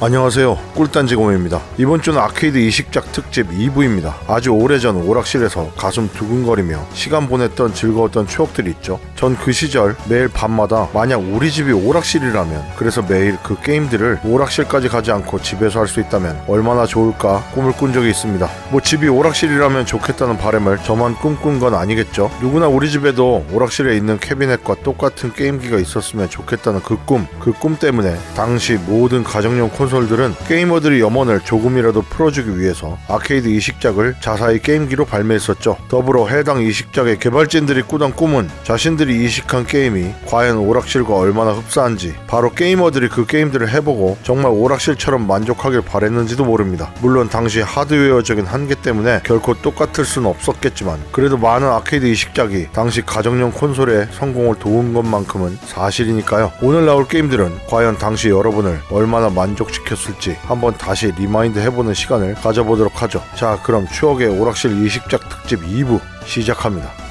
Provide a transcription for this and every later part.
안녕하세요. 꿀단지공입니다. 이번 주는 아케이드 이식작 특집 2부입니다. 아주 오래전 오락실에서 가슴 두근거리며 시간 보냈던 즐거웠던 추억들이 있죠. 전 그 시절 매일 밤마다 만약 우리 집이 오락실이라면 그래서 매일 그 게임들을 오락실까지 가지 않고 집에서 할 수 있다면 얼마나 좋을까 꿈을 꾼 적이 있습니다. 뭐 집이 오락실이라면 좋겠다는 바람을 저만 꿈꾼 건 아니겠죠. 누구나 우리 집에도 오락실에 있는 캐비넷과 똑같은 게임기가 있었으면 좋겠다는 그 꿈 그 꿈 때문에 당시 모든 가정용 콘 솔들은 게이머들의 염원을 조금이라도 풀어주기 위해서 아케이드 이식작을 자사의 게임기로 발매했었죠. 더불어 해당 이식작의 개발진들이 꾸던 꿈은 자신들이 이식한 게임이 과연 오락실과 얼마나 흡사한지 바로 게이머들이 그 게임들을 해보고 정말 오락실처럼 만족하길 바랬는지도 모릅니다. 물론 당시 하드웨어적인 한계 때문에 결코 똑같을 수는 없었겠지만 그래도 많은 아케이드 이식작이 당시 가정용 콘솔의 성공을 도운 것만큼은 사실이니까요. 오늘 나올 게임들은 과연 당시 여러분을 얼마나 만족 시켰을지 한번 다시 리마인드 해보는 시간을 가져보도록 하죠. 자, 그럼 추억의 오락실 이식작 특집 2부 시작합니다.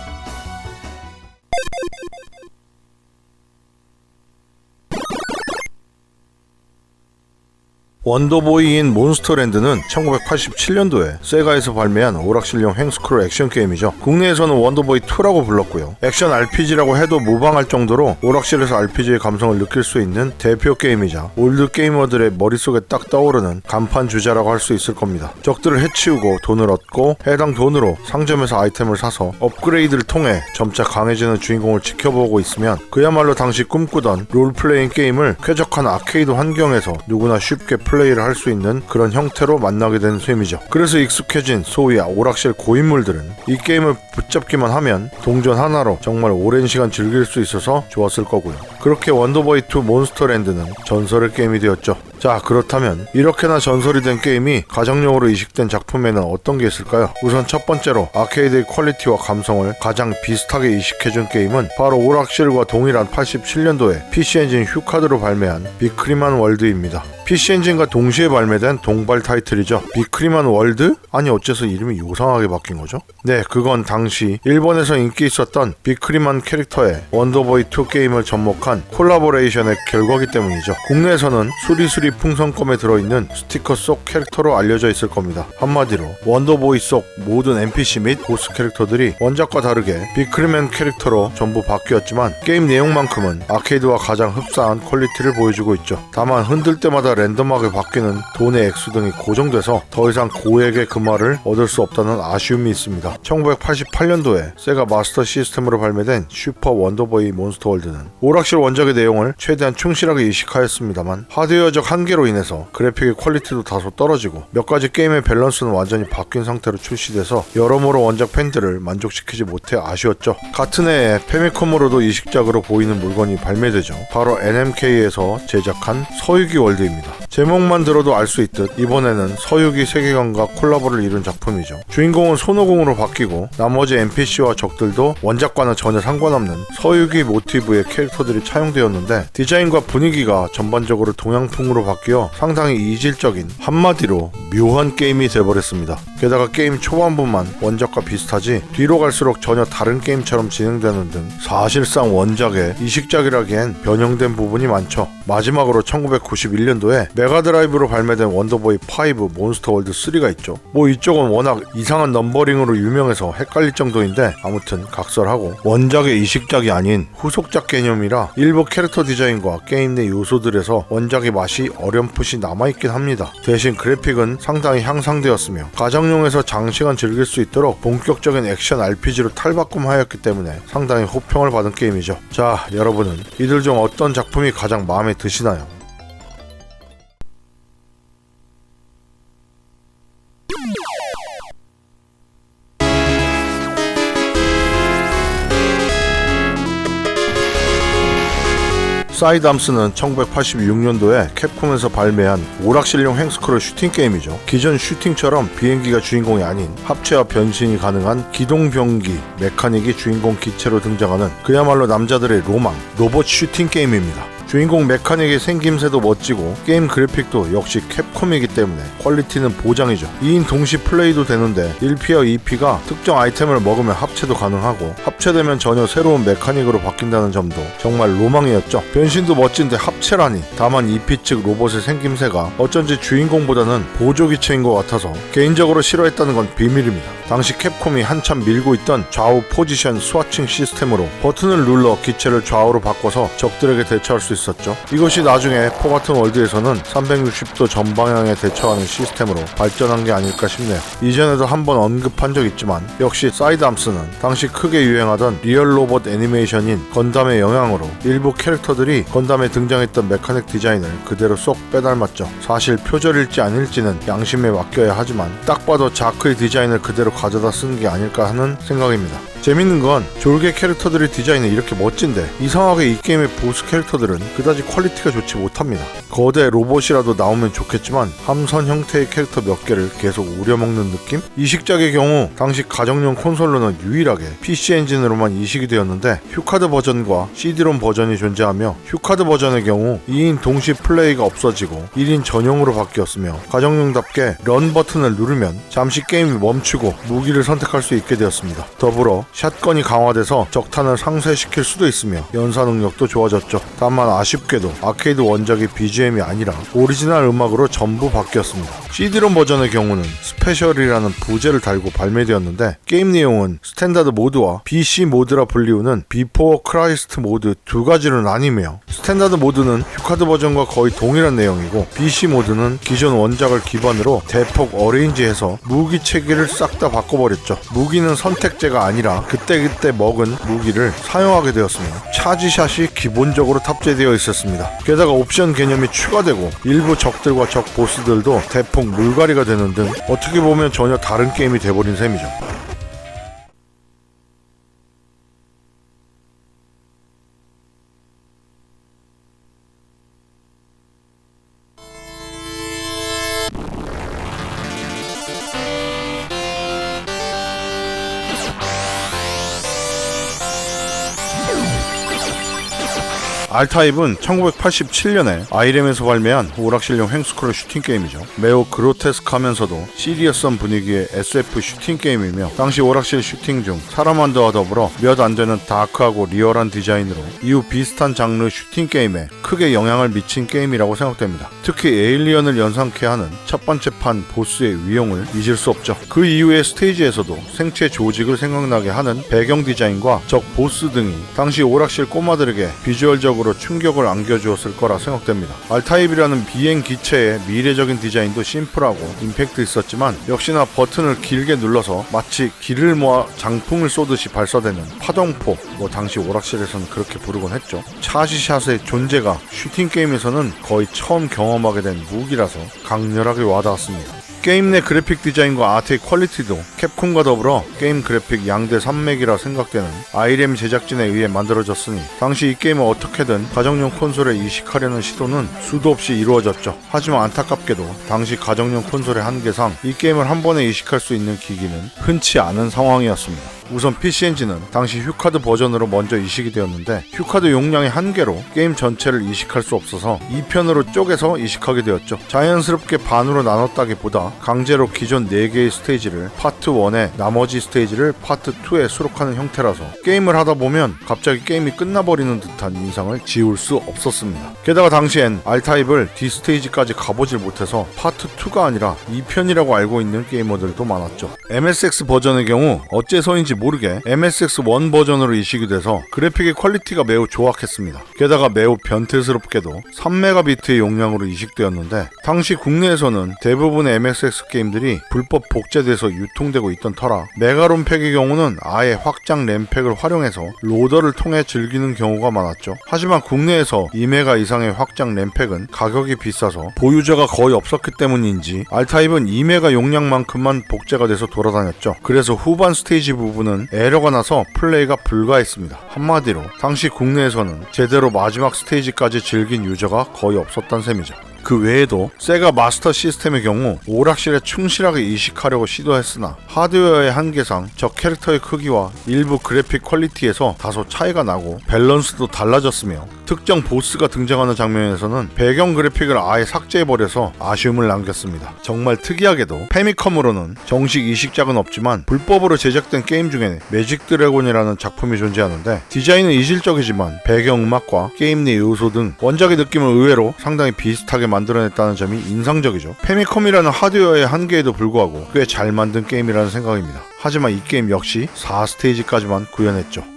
원더보이인 몬스터랜드는 1987년도에 세가에서 발매한 오락실용 행스크롤 액션 게임이죠. 국내에서는 원더보이 2라고 불렀고요. 액션 RPG라고 해도 무방할 정도로 오락실에서 RPG의 감성을 느낄 수 있는 대표 게임이자 올드 게이머들의 머릿속에 딱 떠오르는 간판 주자라고 할 수 있을 겁니다. 적들을 해치우고 돈을 얻고 해당 돈으로 상점에서 아이템을 사서 업그레이드를 통해 점차 강해지는 주인공을 지켜보고 있으면 그야말로 당시 꿈꾸던 롤플레잉 게임을 쾌적한 아케이드 환경에서 누구나 쉽게 를 할 수 있는 그런 형태로 만나게 된 셈이죠. 그래서 익숙해진 소위 오락실 고인물들은 이 게임을 붙잡기만 하면 동전 하나로 정말 오랜 시간 즐길 수 있어서 좋았을 거고요. 그렇게 원더보이 2 몬스터랜드는 전설의 게임이 되었죠. 자 그렇다면 이렇게나 전설이 된 게임이 가정용으로 이식된 작품에는 어떤 게 있을까요? 우선 첫 번째로 아케이드의 퀄리티와 감성을 가장 비슷하게 이식해준 게임은 바로 오락실과 동일한 87년도에 PC 엔진 휴카드로 발매한 비크리만 월드입니다. PC 엔진과 동시에 발매된 동발 타이틀이죠. 비크리만 월드? 아니 어째서 이름이 요상하게 바뀐 거죠? 네, 그건 당시 일본에서 인기 있었던 비크리만 캐릭터의 원더보이 2 게임을 접목한 콜라보레이션의 결과기 때문이죠. 국내에서는 수리수리 풍선껌에 들어있는 스티커 속 캐릭터로 알려져 있을 겁니다. 한마디로 원더보이 속 모든 NPC 및 보스 캐릭터들이 원작과 다르게 비크리맨 캐릭터로 전부 바뀌었지만 게임 내용만큼은 아케이드와 가장 흡사한 퀄리티를 보여주고 있죠. 다만 흔들 때마다 랜덤하게 바뀌는 돈의 액수 등이 고정돼서 더 이상 고액의 금화를 얻을 수 없다는 아쉬움이 있습니다. 1988년도에 세가 마스터 시스템으로 발매된 슈퍼 원더보이 몬스터 월드는 오락실 원작의 내용을 최대한 충실하게 이식하였습니다만 하드웨어적 한계로 인해서 그래픽의 퀄리티도 다소 떨어지고 몇 가지 게임의 밸런스는 완전히 바뀐 상태로 출시돼서 여러모로 원작 팬들을 만족시키지 못해 아쉬웠죠. 같은 해에 페미컴으로도 이식작으로 보이는 물건이 발매되죠. 바로 NMK에서 제작한 서유기 월드입니다. 제목만 들어도 알 수 있듯 이번에는 서유기 세계관과 콜라보를 이룬 작품이죠. 주인공은 손오공으로 바뀌고 나머지 NPC와 적들도 원작과는 전혀 상관없는 서유기 모티브의 캐릭터들이 차용되었는데 디자인과 분위기가 전반적으로 동양풍으로 바뀌어 상당히 이질적인 한마디로 묘한 게임이 돼버렸습니다. 게다가 게임 초반부만 원작과 비슷하지 뒤로 갈수록 전혀 다른 게임처럼 진행되는 등 사실상 원작의 이식작이라기엔 변형된 부분이 많죠. 마지막으로 1991년도에 메가드라이브로 발매된 원더보이 5 몬스터 월드 3가 있죠. 뭐 이쪽은 워낙 이상한 넘버링으로 유명해서 헷갈릴 정도인데 아무튼 각설하고 원작의 이식작이 아닌 후속작 개념이라 일부 캐릭터 디자인과 게임 내 요소들에서 원작의 맛이 어렴풋이 남아있긴 합니다. 대신 그래픽은 상당히 향상되었으며 가정용에서 장시간 즐길 수 있도록 본격적인 액션 RPG로 탈바꿈하였기 때문에 상당히 호평을 받은 게임이죠. 자, 여러분은 이들 중 어떤 작품이 가장 마음에 드시나요? 사이담스는 1986년도에 캡콤에서 발매한 오락실용 행스크롤 슈팅 게임이죠. 기존 슈팅처럼 비행기가 주인공이 아닌 합체와 변신이 가능한 기동병기 메카닉이 주인공 기체로 등장하는 그야말로 남자들의 로망 로봇 슈팅 게임입니다. 주인공 메카닉의 생김새도 멋지고 게임 그래픽도 역시 캡콤이기 때문에 퀄리티는 보장이죠. 2인 동시 플레이도 되는데 1P와 2P가 특정 아이템을 먹으면 합체도 가능하고 합체되면 전혀 새로운 메카닉으로 바뀐다는 점도 정말 로망이었죠. 변신도 멋진데 합체라니. 다만 2P 측 로봇의 생김새가 어쩐지 주인공보다는 보조기체인 것 같아서 개인적으로 싫어했다는 건 비밀입니다. 당시 캡콤이 한참 밀고 있던 좌우 포지션 스와칭 시스템으로 버튼을 눌러 기체를 좌우로 바꿔서 적들에게 대처할 수 있었죠. 이것이 나중에 포 같은 월드에서는 360도 전방향에 대처하는 시스템으로 발전한 게 아닐까 싶네요. 이전에도 한번 언급한 적 있지만 역시 사이드암스는 당시 크게 유행하던 리얼 로봇 애니메이션인 건담의 영향으로 일부 캐릭터들이 건담에 등장했던 메카닉 디자인을 그대로 쏙 빼닮았죠. 사실 표절일지 아닐지는 양심에 맡겨야 하지만 딱 봐도 자크의 디자인을 그대로 가져다 쓴 게 아닐까 하는 생각입니다. 재밌는 건 졸개 캐릭터들의 디자인이 이렇게 멋진데 이상하게 이 게임의 보스 캐릭터들은 그다지 퀄리티가 좋지 못합니다. 거대 로봇이라도 나오면 좋겠지만 함선 형태의 캐릭터 몇 개를 계속 우려먹는 느낌? 이식작의 경우 당시 가정용 콘솔로는 유일하게 PC 엔진으로만 이식이 되었는데 휴카드 버전과 CD롬 버전이 존재하며 휴카드 버전의 경우 2인 동시 플레이가 없어지고 1인 전용으로 바뀌었으며 가정용답게 런 버튼을 누르면 잠시 게임이 멈추고 무기를 선택할 수 있게 되었습니다. 더불어 샷건이 강화돼서 적탄을 상쇄시킬 수도 있으며 연사 능력도 좋아졌죠. 다만 아쉽게도 아케이드 원작의 BGM이 아니라 오리지널 음악으로 전부 바뀌었습니다. CD롬 버전의 경우는 스페셜이라는 부제를 달고 발매되었는데 게임 내용은 스탠다드 모드와 BC 모드라 불리우는 비포 크라이스트 모드 두 가지로 나뉘며 스탠다드 모드는 휴카드 버전과 거의 동일한 내용이고 BC 모드는 기존 원작을 기반으로 대폭 어레인지해서 무기 체계를 싹 다 바꿔버렸죠. 무기는 선택제가 아니라 그때그때 먹은 무기를 사용하게 되었으며 차지샷이 기본적으로 탑재되어 있었습니다. 게다가 옵션 개념이 추가되고 일부 적들과 적 보스들도 대폭 물갈이가 되는 등 어떻게 보면 전혀 다른 게임이 돼버린 셈이죠. R타입은 1987년에 아이렘에서 발매한 오락실용 횡스크롤 슈팅 게임이죠. 매우 그로테스크하면서도 시리어스한 분위기의 SF 슈팅 게임이며 당시 오락실 슈팅 중 사람한드와 더불어 몇 안 되는 다크하고 리얼한 디자인으로 이후 비슷한 장르 슈팅 게임에 크게 영향을 미친 게임이라고 생각됩니다. 특히 에일리언을 연상케 하는 첫 번째 판 보스의 위용을 잊을 수 없죠. 그 이후의 스테이지에서도 생체 조직을 생각나게 하는 배경 디자인과 적 보스 등이 당시 오락실 꼬마들에게 비주얼적으로 충격을 안겨주었을 거라 생각됩니다. 알타입이라는 비행 기체의 미래적인 디자인도 심플하고 임팩트 있었지만 역시나 버튼을 길게 눌러서 마치 길을 모아 장풍을 쏘듯이 발사되는 파동포 뭐 당시 오락실에서는 그렇게 부르곤 했죠. 차시샷의 존재가 슈팅 게임에서는 거의 처음 경험하게 된 무기라서 강렬하게 와닿았습니다. 게임 내 그래픽 디자인과 아트의 퀄리티도 캡콤과 더불어 게임 그래픽 양대 산맥이라 생각되는 아이렘 제작진에 의해 만들어졌으니 당시 이 게임을 어떻게든 가정용 콘솔에 이식하려는 시도는 수도 없이 이루어졌죠. 하지만 안타깝게도 당시 가정용 콘솔의 한계상 이 게임을 한 번에 이식할 수 있는 기기는 흔치 않은 상황이었습니다. 우선 PC 엔진은 당시 휴카드 버전으로 먼저 이식이 되었는데 휴카드 용량의 한계로 게임 전체를 이식할 수 없어서 2편으로 쪼개서 이식하게 되었죠. 자연스럽게 반으로 나눴다기보다 강제로 기존 4개의 스테이지를 파트 1에 나머지 스테이지를 파트 2에 수록하는 형태라서 게임을 하다 보면 갑자기 게임이 끝나버리는 듯한 인상을 지울 수 없었습니다. 게다가 당시엔 R타입을 D 스테이지까지 가보질 못해서 파트 2가 아니라 2편이라고 알고 있는 게이머들도 많았죠. MSX 버전의 경우 어째서인지 모르게 MSX1 버전으로 이식이 돼서 그래픽의 퀄리티가 매우 조악했습니다. 게다가 매우 변태스럽게도 3메가비트의 용량으로 이식되었는데 당시 국내에서는 대부분의 MSX 게임들이 불법 복제돼서 유통되고 있던 터라 메가롬 팩의 경우는 아예 확장 램팩을 활용해서 로더를 통해 즐기는 경우가 많았죠. 하지만 국내에서 2메가 이상의 확장 램팩은 가격이 비싸서 보유자가 거의 없었기 때문인지 R타입은 2메가 용량만큼만 복제가 돼서 돌아다녔죠. 그래서 후반 스테이지 부분 은 에러가 나서 플레이가 불가했습니다. 한마디로 당시 국내에서는 제대로 마지막 스테이지까지 즐긴 유저가 거의 없었던 셈이죠. 그 외에도 세가 마스터 시스템의 경우 오락실에 충실하게 이식하려고 시도했으나 하드웨어의 한계상 적 캐릭터의 크기와 일부 그래픽 퀄리티에서 다소 차이가 나고 밸런스도 달라졌으며 특정 보스가 등장하는 장면에서는 배경 그래픽을 아예 삭제해버려서 아쉬움을 남겼습니다. 정말 특이하게도 페미컴으로는 정식 이식작은 없지만 불법으로 제작된 게임 중에 매직 드래곤이라는 작품이 존재하는데 디자인은 이질적이지만 배경음악과 게임 내 요소 등 원작의 느낌을 의외로 상당히 비슷하게 만들어냈다는 점이 인상적이죠. 페미컴이라는 하드웨어의 한계에도 불구하고 꽤 잘 만든 게임이라는 생각입니다. 하지만 이 게임 역시 4스테이지까지만 구현했죠.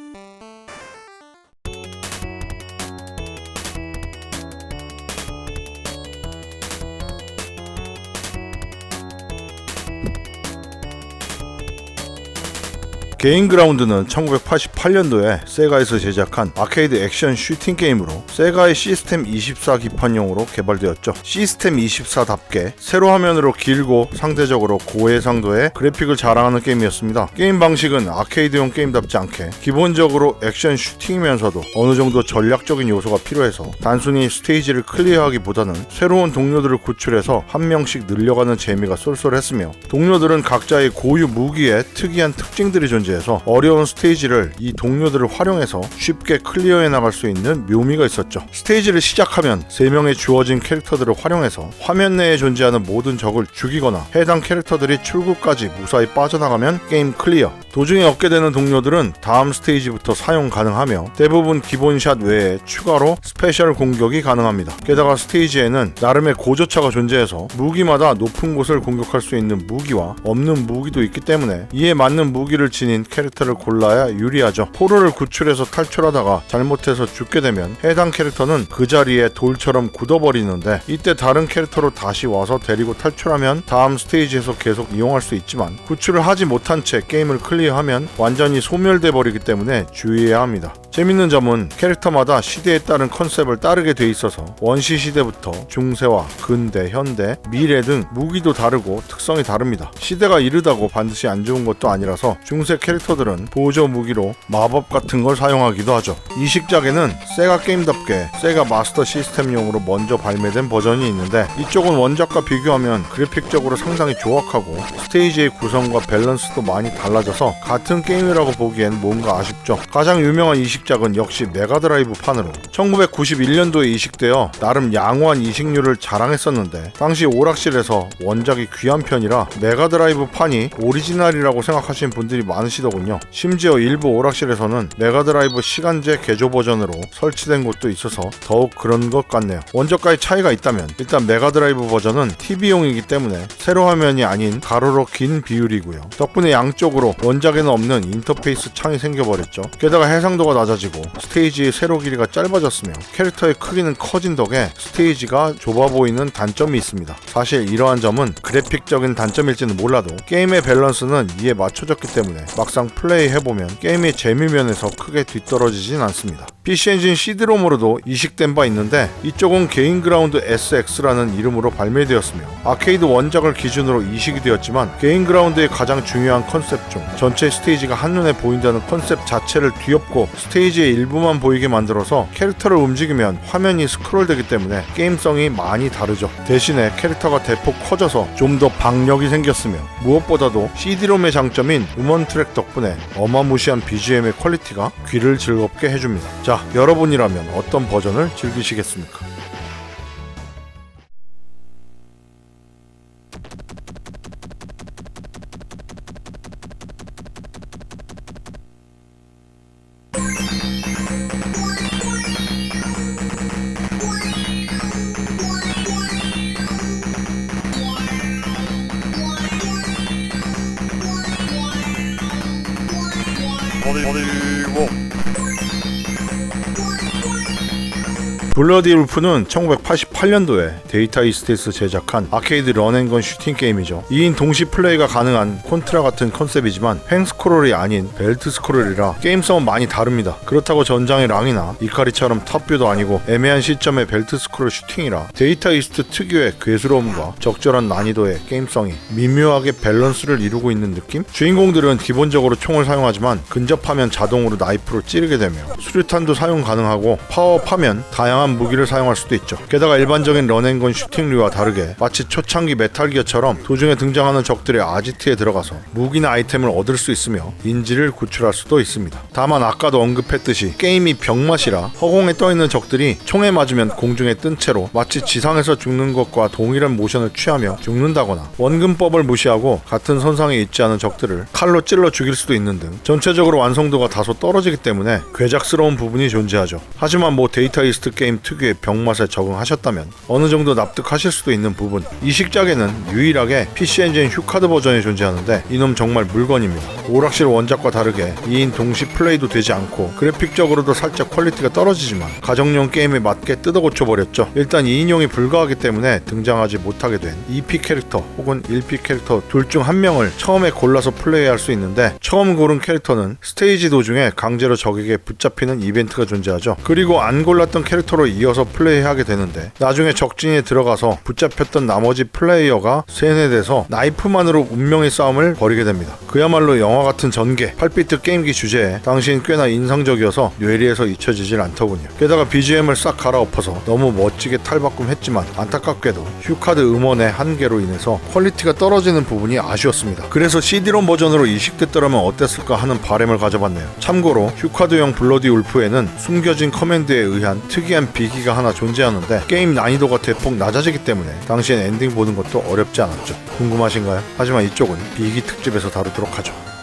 게임 그라운드는 1988년도에 세가에서 제작한 아케이드 액션 슈팅 게임으로 세가의 시스템 24 기판용으로 개발되었죠. 시스템 24답게 세로 화면으로 길고 상대적으로 고해상도의 그래픽을 자랑하는 게임이었습니다. 게임 방식은 아케이드용 게임답지 않게 기본적으로 액션 슈팅이면서도 어느 정도 전략적인 요소가 필요해서 단순히 스테이지를 클리어하기보다는 새로운 동료들을 구출해서 한 명씩 늘려가는 재미가 쏠쏠했으며 동료들은 각자의 고유 무기에 특이한 특징들이 존재 해서 어려운 스테이지를 이 동료들을 활용해서 쉽게 클리어해 나갈 수 있는 묘미가 있었죠. 스테이지를 시작하면 3명의 주어진 캐릭터들을 활용해서 화면 내에 존재하는 모든 적을 죽이거나 해당 캐릭터들이 출구까지 무사히 빠져나가면 게임 클리어. 도중에 얻게 되는 동료들은 다음 스테이지부터 사용 가능하며 대부분 기본샷 외에 추가로 스페셜 공격이 가능합니다. 게다가 스테이지에는 나름의 고저차가 존재해서 무기마다 높은 곳을 공격할 수 있는 무기와 없는 무기도 있기 때문에 이에 맞는 무기를 지닌 캐릭터를 골라야 유리하죠. 포로를 구출해서 탈출하다가 잘못해서 죽게 되면 해당 캐릭터는 그 자리에 돌처럼 굳어버리는데 이때 다른 캐릭터로 다시 와서 데리고 탈출하면 다음 스테이지에서 계속 이용할 수 있지만 구출을 하지 못한 채 게임을 클리어하면 완전히 소멸돼 버리기 때문에 주의해야 합니다. 재밌는 점은 캐릭터마다 시대에 따른 컨셉을 따르게 돼 있어서 원시 시대부터 중세와 근대, 현대, 미래 등 무기도 다르고 특성이 다릅니다. 시대가 이르다고 반드시 안 좋은 것도 아니라서 중세 캐릭터들은 보조 무기로 마법 같은 걸 사용하기도 하죠. 이 식작에는 세가 게임답게 세가 마스터 시스템용으로 먼저 발매된 버전이 있는데 이쪽은 원작과 비교하면 그래픽적으로 상당히 조악하고 스테이지의 구성과 밸런스도 많이 달라져서 같은 게임이라고 보기엔 뭔가 아쉽죠. 가장 유명한 이식 이식작은 역시 메가드라이브 판으로 1991년도에 이식되어 나름 양호한 이식률을 자랑했었는데 당시 오락실에서 원작이 귀한 편이라 메가드라이브 판이 오리지널이라고 생각하시는 분들이 많으시 더군요. 심지어 일부 오락실에서는 메가드라이브 시간제 개조 버전으로 설치된 곳도 있어서 더욱 그런 것 같네요. 원작과의 차이가 있다면 일단 메가드라이브 버전은 TV용이기 때문에 세로 화면이 아닌 가로로 긴 비율이고요. 덕분에 양쪽으로 원작에는 없는 인터페이스 창이 생겨버렸죠. 게다가 해상도가 낮아지고 스테이지의 세로 길이가 짧아졌으며 캐릭터의 크기는 커진 덕에 스테이지가 좁아 보이는 단점이 있습니다. 사실 이러한 점은 그래픽적인 단점일지는 몰라도 게임의 밸런스는 이에 맞춰졌기 때문에 막상 플레이 해보면 게임의 재미 면에서 크게 뒤떨어지진 않습니다. PC 엔진 CD롬으로도 이식된 바 있는데 이쪽은 게임그라운드 SX라는 이름으로 발매되었으며 아케이드 원작을 기준으로 이식이 되었지만 게임그라운드의 가장 중요한 컨셉 중 전체 스테이지가 한눈에 보인다는 컨셉 자체를 뒤엎고 스테이지의 일부만 보이게 만들어서 캐릭터를 움직이면 화면이 스크롤되기 때문에 게임성이 많이 다르죠. 대신에 캐릭터가 대폭 커져서 좀 더 박력이 생겼으며 무엇보다도 CD롬의 장점인 음원 트랙 덕분에 어마무시한 BGM의 퀄리티가 귀를 즐겁게 해줍니다. 자, 여러분이라면 어떤 버전을 즐기시겠습니까? 블러디 울프는 1988년도에 데이터 이스트에서 제작한 아케이드 런앤건 슈팅 게임이죠. 2인 동시 플레이가 가능한 콘트라 같은 컨셉이지만 횡 스크롤이 아닌 벨트 스크롤이라 게임성은 많이 다릅니다. 그렇다고 전장의 랑이나 이카리처럼 탑뷰도 아니고 애매한 시점의 벨트 스크롤 슈팅이라 데이터 이스트 특유의 괴수로움과 적절한 난이도의 게임성이 미묘하게 밸런스를 이루고 있는 느낌? 주인공들은 기본적으로 총을 사용하지만 근접하면 자동으로 나이프로 찌르게 되며 수류탄도 사용 가능하고 파워업하면 다양한 다양한 무기를 사용할 수도 있죠. 게다가 일반적인 런앤건 슈팅류와 다르게 마치 초창기 메탈기어처럼 도중에 등장하는 적들의 아지트에 들어가서 무기나 아이템을 얻을 수 있으며 인지를 구출할 수도 있습니다. 다만 아까도 언급했듯이 게임이 병맛이라 허공에 떠 있는 적들이 총에 맞으면 공중에 뜬 채로 마치 지상에서 죽는 것과 동일한 모션을 취하며 죽는다거나 원근법을 무시하고 같은 선상에 있지 않은 적들을 칼로 찔러 죽일 수도 있는 등 전체적으로 완성도가 다소 떨어지기 때문에 괴작스러운 부분이 존재하죠. 하지만 뭐 데이터 이스트 게임 특유의 병맛에 적응하셨다면 어느 정도 납득하실 수도 있는 부분. 이 식작에는 유일하게 PC 엔진 휴카드 버전이 존재하는데 이놈 정말 물건입니다. 오락실 원작과 다르게 2인 동시 플레이도 되지 않고 그래픽적으로도 살짝 퀄리티가 떨어지지만 가정용 게임에 맞게 뜯어 고쳐버렸죠. 일단 2인용이 불가하기 때문에 등장하지 못하게 된 2P 캐릭터 혹은 1P 캐릭터 둘 중 한 명을 처음에 골라서 플레이할 수 있는데 처음 고른 캐릭터는 스테이지 도중에 강제로 적에게 붙잡히는 이벤트가 존재하죠. 그리고 안 골랐던 캐릭터로 이어서 플레이하게 되는데 나중에 적진에 들어가서 붙잡혔던 나머지 플레이어가 세뇌돼서 나이프만으로 운명의 싸움을 벌이게 됩니다. 그야말로 영화 같은 전개, 8비트 게임기 주제에 당시엔 꽤나 인상적이어서 뇌리에서 잊혀지질 않더군요. 게다가 BGM을 싹 갈아엎어서 너무 멋지게 탈바꿈했지만 안타깝게도 휴카드 음원의 한계로 인해서 퀄리티가 떨어지는 부분이 아쉬웠습니다. 그래서 CD롬 버전으로 이식됐더라면 어땠을까 하는 바램을 가져봤네요. 참고로 휴카드용 블러디 울프에는 숨겨진 커맨드에 의한 특이한 비기가 하나 존재하는데 게임 난이도가 대폭 낮아지기 때문에 당시엔 엔딩 보는 것도 어렵지 않았죠. 궁금하신가요? 하지만 이쪽은 비기 특집에서 다루도록 하죠.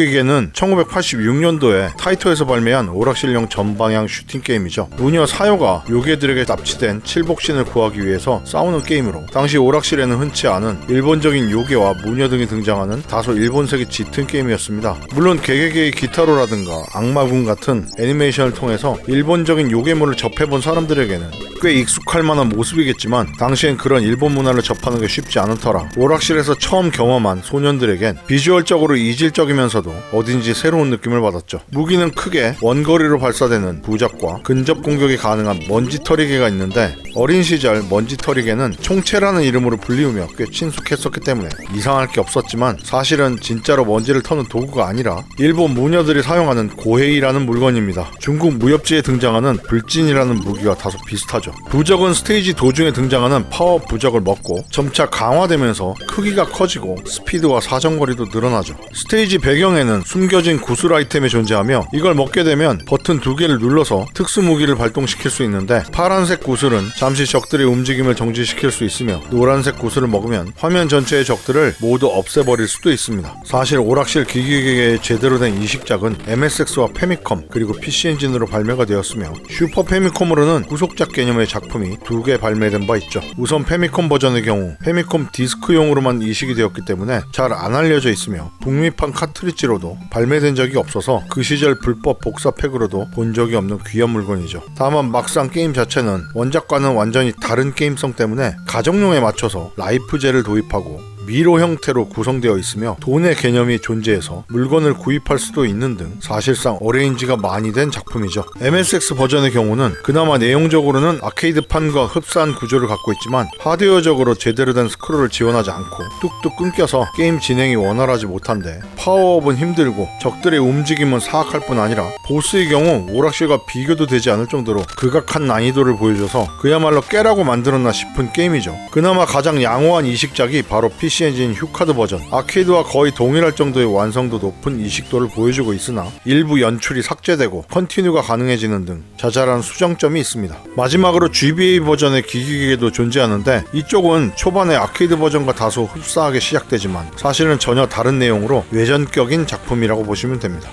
기기괴계는 1986년도에 타이토에서 발매한 오락실용 전방향 슈팅 게임이죠. 무녀 사요가 요괴들에게 납치된 칠복신을 구하기 위해서 싸우는 게임으로 당시 오락실에는 흔치 않은 일본적인 요괴와 무녀 등이 등장하는 다소 일본색의 짙은 게임이었습니다. 물론 개개개의 기타로라든가 악마군 같은 애니메이션을 통해서 일본적인 요괴물을 접해본 사람들에게는 꽤 익숙할 만한 모습이겠지만 당시엔 그런 일본 문화를 접하는 게 쉽지 않은 터라 오락실에서 처음 경험한 소년들에겐 비주얼적으로 이질적이면서도 어딘지 새로운 느낌을 받았죠. 무기는 크게 원거리로 발사되는 부적과 근접 공격이 가능한 먼지털이개가 있는데 어린 시절 먼지털이개는 총체라는 이름으로 불리우며 꽤 친숙했었기 때문에 이상할 게 없었지만 사실은 진짜로 먼지를 터는 도구가 아니라 일본 무녀들이 사용하는 고헤이라는 물건입니다. 중국 무협지에 등장하는 불진이라는 무기와 다소 비슷하죠. 부적은 스테이지 도중에 등장하는 파워 부적을 먹고 점차 강화되면서 크기가 커지고 스피드와 사정거리도 늘어나죠. 스테이지 배경 에는 숨겨진 구슬 아이템이 존재하며 이걸 먹게 되면 버튼 두 개를 눌러서 특수 무기를 발동시킬 수 있는데 파란색 구슬은 잠시 적들의 움직임을 정지시킬 수 있으며 노란색 구슬을 먹으면 화면 전체의 적들을 모두 없애버릴 수도 있습니다. 사실 오락실 기기계의 제대로 된 이식작은 MSX와 페미컴 그리고 PC 엔진으로 발매가 되었으며 슈퍼 페미컴으로는 후속작 개념의 작품이 두 개 발매된 바 있죠. 우선 페미컴 버전의 경우 페미컴 디스크용으로만 이식이 되었기 때문에 잘 안 알려져 있으며 북미판 카트리지 로도 발매된 적이 없어서 그 시절 불법 복사팩으로도 본 적이 없는 귀한 물건이죠. 다만 막상 게임 자체는 원작과는 완전히 다른 게임성 때문에 가정용에 맞춰서 라이프제를 도입하고 미로 형태로 구성되어 있으며 돈의 개념이 존재해서 물건을 구입할 수도 있는 등 사실상 어레인지가 많이 된 작품이죠. MSX 버전의 경우는 그나마 내용적으로는 아케이드판과 흡사한 구조를 갖고 있지만 하드웨어적으로 제대로 된 스크롤을 지원하지 않고 뚝뚝 끊겨서 게임 진행이 원활하지 못한데 파워업은 힘들고 적들의 움직임은 사악할 뿐 아니라 보스의 경우 오락실과 비교도 되지 않을 정도로 극악한 난이도를 보여줘서 그야말로 깨라고 만들었나 싶은 게임이죠. 그나마 가장 양호한 이식작이 바로 PC 엔진 휴카드 버전 아케이드와 거의 동일할 정도의 완성도 높은 이식도를 보여주고 있으나 일부 연출이 삭제되고 컨티뉴가 가능해지는 등 자잘한 수정점이 있습니다. 마지막으로 GBA 버전의 기기계도 존재하는데 이쪽은 초반의 아케이드 버전과 다소 흡사하게 시작되지만 사실은 전혀 다른 내용으로 외전격인 작품이라고 보시면 됩니다.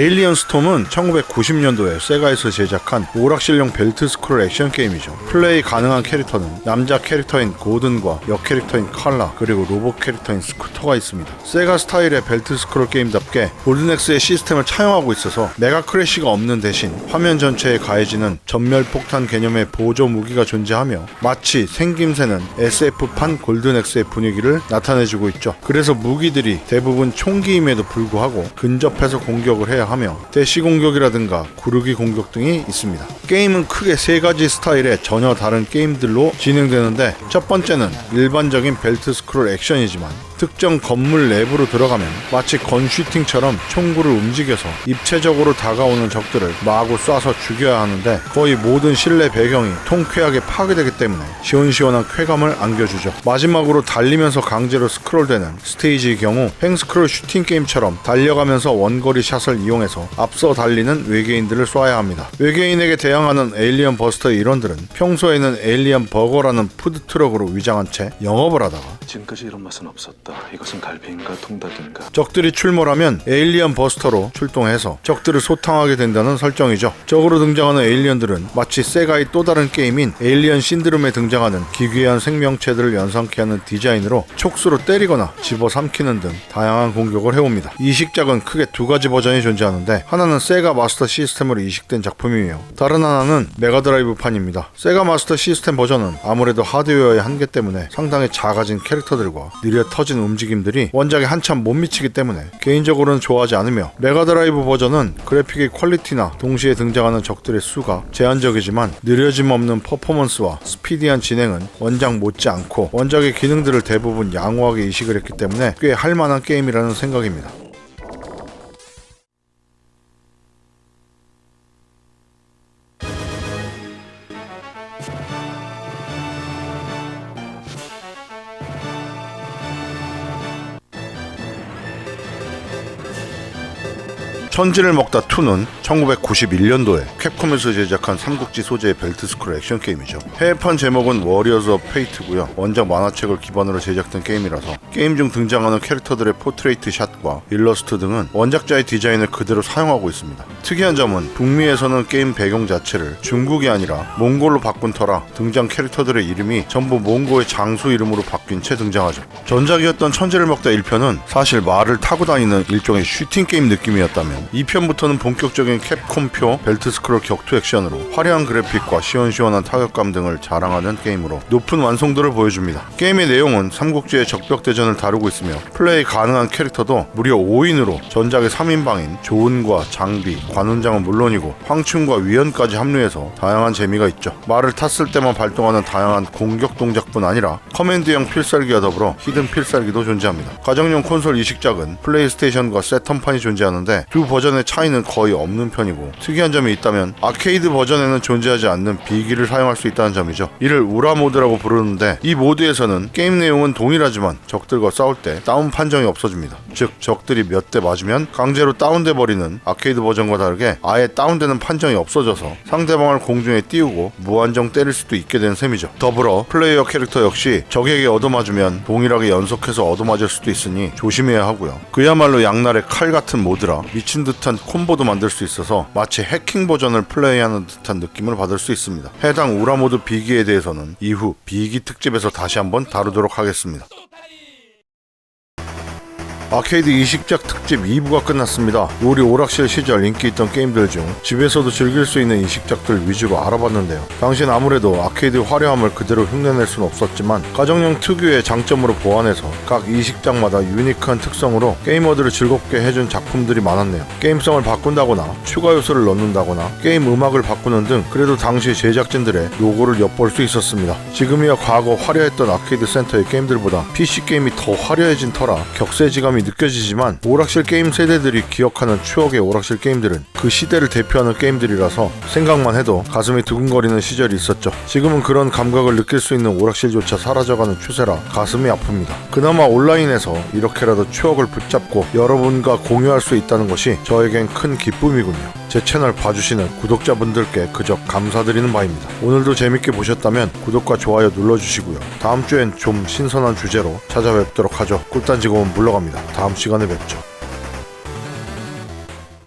에일리언 스톰은 1990년도에 세가에서 제작한 오락실용 벨트 스크롤 액션 게임이죠. 플레이 가능한 캐릭터는 남자 캐릭터인 고든과 여 캐릭터인 칼라 그리고 로봇 캐릭터인 스쿠터가 있습니다. 세가 스타일의 벨트 스크롤 게임답게 골든엑스의 시스템을 차용하고 있어서 메가 크래쉬가 없는 대신 화면 전체에 가해지는 전멸 폭탄 개념의 보조 무기가 존재하며 마치 생김새는 SF판 골든엑스의 분위기를 나타내주고 있죠. 그래서 무기들이 대부분 총기임에도 불구하고 근접해서 공격을 해야 하며 대시 공격이라든가 구르기 공격 등이 있습니다. 게임은 크게 세 가지 스타일의 전혀 다른 게임들로 진행되는데 첫 번째는 일반적인 벨트 스크롤 액션이지만 특정 건물 내부로 들어가면 마치 건슈팅처럼 총구를 움직여서 입체적으로 다가오는 적들을 마구 쏴서 죽여야 하는데 거의 모든 실내 배경이 통쾌하게 파괴되기 때문에 시원시원한 쾌감을 안겨주죠. 마지막으로 달리면서 강제로 스크롤되는 스테이지의 경우 횡스크롤 슈팅 게임처럼 달려가면서 원거리 샷을 이용해서 앞서 달리는 외계인들을 쏴야 합니다. 외계인에게 대항하는 에일리언 버스터의 일원들은 평소에는 에일리언 버거라는 푸드트럭으로 위장한 채 영업을 하다가 지금까지 이런 맛은 없었다. 이것은 갈비인가 통닭인가? 적들이 출몰하면 에일리언 버스터로 출동해서 적들을 소탕하게 된다는 설정이죠. 적으로 등장하는 에일리언들은 마치 세가의 또 다른 게임인 에일리언 신드롬에 등장하는 기괴한 생명체들을 연상케 하는 디자인으로 촉수로 때리거나 집어삼키는 등 다양한 공격을 해옵니다. 이 식작은 크게 두 가지 버전이 존재하는데 하나는 세가 마스터 시스템으로 이식된 작품이며 다른 하나는 메가드라이브판입니다. 세가 마스터 시스템 버전은 아무래도 하드웨어의 한계 때문에 상당히 작아진 캐릭터들과 느려 터진 움직임들이 원작에 한참 못 미치기 때문에 개인적으로는 좋아하지 않으며 메가드라이브 버전은 그래픽의 퀄리티나 동시에 등장하는 적들의 수가 제한적이지만 느려짐 없는 퍼포먼스와 스피디한 진행은 원작 못지않고 원작의 기능들을 대부분 양호하게 이식을 했기 때문에 꽤 할만한 게임이라는 생각입니다. 천지를 먹다 2는 1991년도에 캡콤에서 제작한 삼국지 소재의 벨트 스크롤 액션 게임이죠. 해외판 제목은 워리어스 오브 페이트고요. 원작 만화책을 기반으로 제작된 게임이라서 게임 중 등장하는 캐릭터들의 포트레이트 샷과 일러스트 등은 원작자의 디자인을 그대로 사용하고 있습니다. 특이한 점은 북미에서는 게임 배경 자체를 중국이 아니라 몽골로 바꾼 터라 등장 캐릭터들의 이름이 전부 몽고의 장수 이름으로 바뀐 채 등장하죠. 전작이었던 천지를 먹다 1편은 사실 말을 타고 다니는 일종의 슈팅 게임 느낌이었다면 2편부터는 본격적인 캡콤표 벨트 스크롤 격투 액션으로 화려한 그래픽과 시원시원한 타격감 등을 자랑하는 게임으로 높은 완성도를 보여줍니다. 게임의 내용은 삼국지의 적벽대전을 다루고 있으며 플레이 가능한 캐릭터도 무려 5인으로 전작의 3인방인 조은과 장비, 관훈장은 물론이고 황충과 위연까지 합류해서 다양한 재미가 있죠. 말을 탔을 때만 발동하는 다양한 공격 동작뿐 아니라 커맨드형 필살기와 더불어 히든 필살기도 존재합니다. 가정용 콘솔 이식작은 플레이스테이션과 세턴판이 존재하는데 두 버전의 차이는 거의 없는 편이고 특이한 점이 있다면 아케이드 버전에는 존재하지 않는 비기를 사용할 수 있다는 점이죠. 이를 우라 모드라고 부르는데 이 모드에서는 게임 내용은 동일하지만 적들과 싸울 때 다운 판정이 없어집니다. 즉 적들이 몇 대 맞으면 강제로 다운돼 버리는 아케이드 버전과 다르게 아예 다운되는 판정이 없어져서 상대방을 공중에 띄우고 무한정 때릴 수도 있게 된 셈이죠. 더불어 플레이어 캐릭터 역시 적에게 얻어맞으면 동일하게 연속해서 얻어맞을 수도 있으니 조심해야 하고요. 그야말로 양날의 칼 같은 모드라 미친 듯한 콤보도 만들 수 있어서 마치 해킹 버전을 플레이하는 듯한 느낌을 받을 수 있습니다. 해당 우라 모드 비기에 대해서는 이후 비기 특집에서 다시 한번 다루도록 하겠습니다. 아케이드 이식작 특집 2부가 끝났습니다. 요리 오락실 시절 인기 있던 게임들 중 집에서도 즐길 수 있는 이식작들 위주로 알아봤는데요. 당시엔 아무래도 아케이드 화려함을 그대로 흉내낼 수는 없었지만 가정용 특유의 장점으로 보완해서 각 이식작마다 유니크한 특성으로 게이머들을 즐겁게 해준 작품들이 많았네요. 게임성을 바꾼다거나 추가 요소를 넣는다거나 게임 음악을 바꾸는 등 그래도 당시 제작진들의 노고를 엿볼 수 있었습니다. 지금이야 과거 화려했던 아케이드 센터의 게임들보다 PC 게임이 더 화려해진 터라 격세지감이 느껴지지만 오락실 게임 세대들이 기억하는 추억의 오락실 게임들은 그 시대를 대표하는 게임들이라서 생각만 해도 가슴이 두근거리는 시절이 있었죠. 지금은 그런 감각을 느낄 수 있는 오락실조차 사라져가는 추세라 가슴이 아픕니다. 그나마 온라인에서 이렇게라도 추억을 붙잡고 여러분과 공유할 수 있다는 것이 저에겐 큰 기쁨이군요. 제 채널 봐주시는 구독자분들께 그저 감사드리는 바입니다. 오늘도 재밌게 보셨다면 구독과 좋아요 눌러주시고요. 다음 주엔 좀 신선한 주제로 찾아뵙도록 하죠. 꿀단지고은 물러갑니다. 다음 시간에 뵙죠.